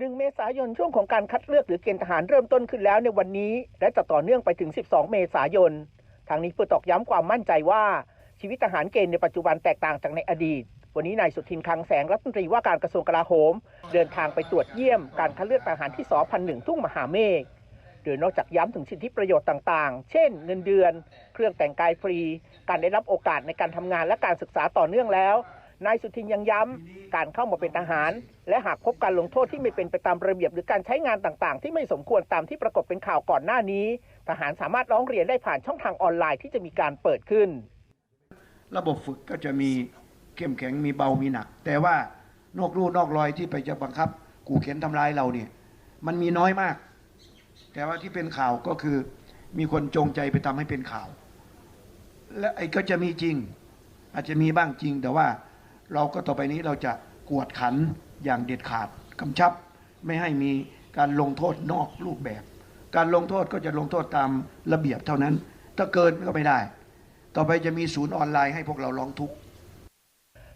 1 เมษายนช่วงของการคัดเลือกหรือเกณฑ์ทหารเริ่มต้นขึ้นแล้วในวันนี้ และจะต่อเนื่องไปถึง 12 เมษายน ทางนี้เพื่อตอกย้ำความมั่นใจว่าชีวิตทหารเกณฑ์ในปัจจุบันแตกต่างจากในอดีต วันนี้นายสุทินคลังแสงรัฐมนตรีว่าการกระทรวงกลาโหม เดินทางไปตรวจเยี่ยมการคัดเลือกทหารที่สพันหนึ่งทุ่งมหาเมฆโดยนอกจากย้ำถึงสิทธิประโยชน์ต่างๆ เช่น เงินเดือน เครื่องแต่งกายฟรี การได้รับโอกาสในการทำงานและการศึกษาต่อเนื่องแล้ว นายสุทินยังย้ำการเข้ามาเป็นทหาร และหากพบการลงโทษที่ไม่เป็นไปตามระเบียบ หรือการใช้งานต่างๆ ที่ไม่สมควรตามที่ปรากฏเป็นข่าวก่อนหน้านี้ ทหารสามารถร้องเรียนได้ผ่านช่องทางออนไลน์ที่จะมีการเปิดขึ้น ระบบฝึกก็จะมีเข้มแข็งมีเบามีหนัก แต่ว่านอกรูนอกรอยที่ไปจะบังคับขู่เข็นทำร้ายเราเนี่ย มันมีน้อยมาก แต่ว่าที่เป็นข่าวก็คือ มีคนจงใจไปทำให้เป็นข่าว และไอ้ก็จะมีจริง อาจจะมีบ้างจริงแต่ว่า เราก็ต่อไปนี้เราจะกวดขันอย่างเด็ดขาดกำชับ ไม่ให้มีการลงโทษนอกรูปแบบ การลงโทษก็จะลงโทษตามระเบียบเท่านั้น ถ้าเกินก็ไม่ได้ ต่อไปจะมีศูนย์ออนไลน์ให้พวกเราร้องทุกข์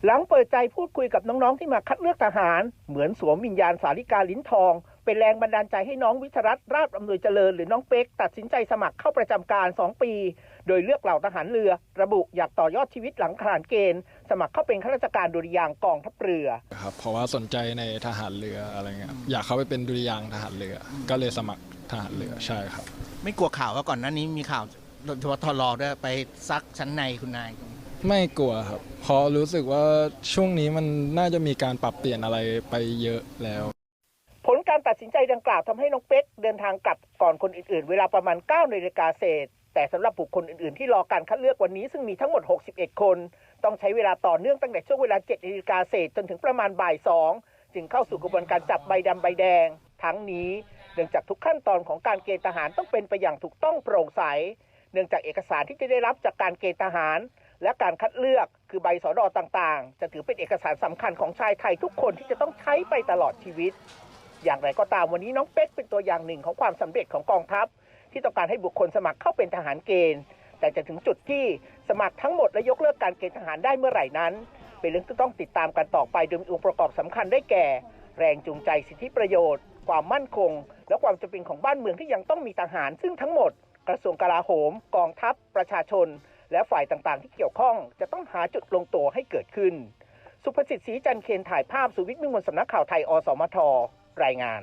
หลังเปิดใจพูดคุยกับน้องๆที่มาคัดเลือกทหาร เหมือนสวมวิญญาณสาริกาลิ้นทอง เป็นแรงบันดาลใจให้น้องวิทยรัตน์ราชอำนวยเจริญหรือน้องเป๊กตัดสินใจสมัครเข้าประจำการ 2 ปี โดยเลือกเหล่าทหารเรือ ระบุอยากต่อยอดชีวิตหลังขานเกณฑ์ สมัครเข้าเป็นข้าราชการดุริยางค์กองทัพเรือครับเพราะว่าสนใจในทหารเรืออะไรเงี้ยครับอยากเข้าไปเป็นดุริยางค์ทหารเรือ ก็เลยสมัครทหารเรือใช่ครับ ไม่กลัวข่าวว่าก่อนหน้านี้มีข่าวโดยเฉพาะทรอด้วยไปซักชั้นในคุณนายไม่กลัวครับเพราะรู้สึกว่าช่วงนี้มันน่าจะมีการปรับเปลี่ยนอะไรไปเยอะแล้วผล การตัดสินใจดังกล่าวทำให้น้องเป๊กเดินทางกลับก่อนคนอื่นๆ เวลาประมาณ9นาฬิกาเศษ แต่สำหรับบุคคลอื่นๆ ที่รอการคัดเลือกวันนี้ซึ่งมีทั้งหมด 61 คน ต้องใช้เวลาต่อเนื่องตั้งแต่ช่วงเวลา7นาฬิกาเศษจนถึงประมาณบ่าย2จึงเข้าสู่กระบวนการจับใบดำใบแดง ทั้งนี้เนื่องจากทุกขั้นตอนของการเกณฑ์ทหารต้องเป็นไปอย่างถูกต้องโปร่งใส เนื่องจากเอกสารที่จะได้รับจากการเกณฑ์ทหาร และการคัดเลือกคือใบสอดอต่างๆ จะถือเป็นเอกสารสำคัญของชายไทยทุกคนที่จะต้องใช้ไปตลอดชีวิต อย่างไรก็ตามวันนี้น้องเป๊กเป็นตัวอย่างหนึ่งของความสำเร็จของกองทัพ ที่ต้องการให้บุคคลสมัครเข้าเป็นทหารเกณฑ์ แต่จะถึงจุดที่สมัครทั้งหมดและยกเลิกการเกณฑ์ทหารได้เมื่อไหร่นั้น เป็นเรื่องที่ต้องติดตามกันต่อไปโดยมีองค์ประกอบสำคัญได้แก่ แรงจูงใจสิทธิประโยชน์ ความมั่นคง และความจำเป็นของบ้านเมืองที่ยังต้องมีทหาร ซึ่งทั้งหมด กระทรวงกลาโหม กองทัพ ประชาชน และฝ่ายต่างๆ ที่เกี่ยวข้อง จะต้องหาจุดลงตัวให้เกิดขึ้น สุภสิทธิ์ศรีจันเคนถ่ายภาพสุวิทย์มิมลสำนักข่าวไทยอสมท รายงาน